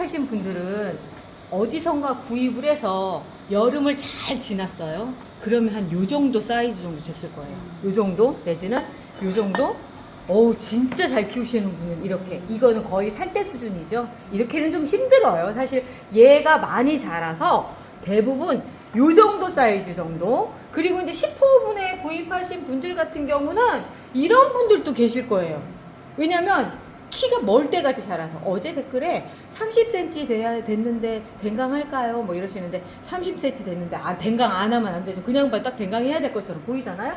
시작하신 분들은 어디선가 구입을 해서 여름을 잘 지났어요. 그러면 한 요 정도 사이즈 정도 됐을 거예요. 요 정도 내지는 요 정도. 어우 진짜 잘 키우시는 분은 이렇게 이거는 거의 살 때 수준이죠. 이렇게는 좀 힘들어요. 사실 얘가 많이 자라서 대부분 요 정도 사이즈 정도. 그리고 이제 10호분에 구입하신 분들 같은 경우는 이런 분들도 계실 거예요. 왜냐면 키가 멀 때까지 자라서 어제 댓글에 30cm 돼야 됐는데 댕강 할까요? 뭐 이러시는데 30cm 됐는데 아 댕강 안 하면 안 되죠. 그냥 딱 댕강 해야 될 것처럼 보이잖아요.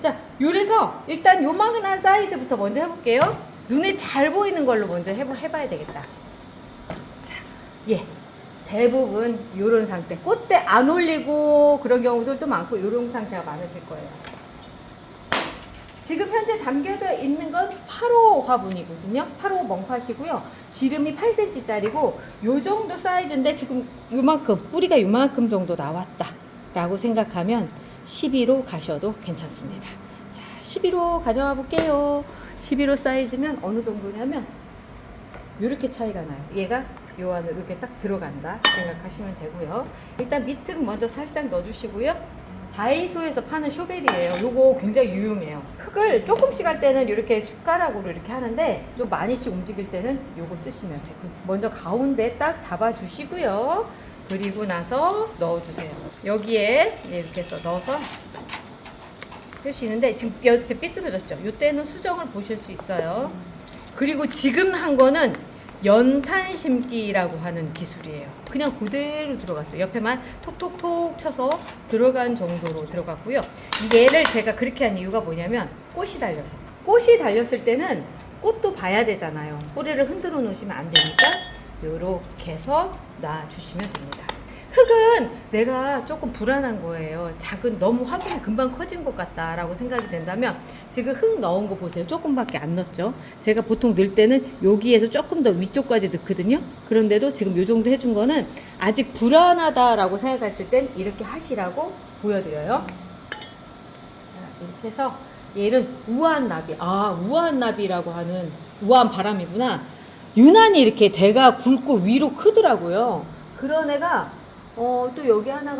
자, 요래서 일단 요만한 사이즈부터 먼저 해볼게요. 눈에 잘 보이는 걸로 먼저 해봐, 해봐야 되겠다. 자, 예. 대부분 요런 상태. 꽃대 안 올리고 그런 경우들도 많고 요런 상태가 많으실 거예요. 지금 현재 담겨져 있는 건 8호 화분이거든요. 8호 멍파시고요. 지름이 8cm짜리고 요 정도 사이즈인데 지금 요만큼 뿌리가 요만큼 정도 나왔다. 라고 생각하면 11호 가셔도 괜찮습니다. 자, 11호 가져와 볼게요. 11호 사이즈면 어느 정도냐면 이렇게 차이가 나요. 얘가 요 안으로 이렇게 딱 들어간다 생각하시면 되고요. 일단 밑은 먼저 살짝 넣어주시고요. 다이소에서 파는 쇼벨이에요. 요거 굉장히 유용해요. 흙을 조금씩 할 때는 이렇게 숟가락으로 이렇게 하는데 좀 많이씩 움직일 때는 요거 쓰시면 돼요. 먼저 가운데 딱 잡아주시고요. 그리고 나서 넣어주세요. 여기에 이렇게 해서 넣어서 표시는데 지금 옆에 삐뚤어졌죠? 이때는 수정을 보실 수 있어요. 그리고 지금 한 거는 연탄 심기라고 하는 기술이에요. 그냥 그대로 들어갔죠. 옆에만 톡톡톡 쳐서 들어간 정도로 들어갔고요. 얘를 제가 그렇게 한 이유가 뭐냐면 꽃이 달려서. 꽃이 달렸을 때는 꽃도 봐야 되잖아요. 뿌리를 흔들어 놓으시면 안 되니까 이렇게 해서 놔주시면 됩니다. 흙은 내가 조금 불안한 거예요. 작은 너무 화분이 금방 커진 것 같다라고 생각이 된다면 지금 흙 넣은 거 보세요. 조금밖에 안 넣었죠. 제가 보통 넣을 때는 여기에서 조금 더 위쪽까지 넣거든요. 그런데도 지금 요 정도 해준 거는 아직 불안하다라고 생각했을 땐 이렇게 하시라고 보여드려요. 자, 이렇게 해서 얘는 우아한 나비. 아, 우아한 나비라고 하는 우아한 바람이구나. 유난히 이렇게 대가 굵고 위로 크더라고요. 그런 애가 어, 또 여기 하나가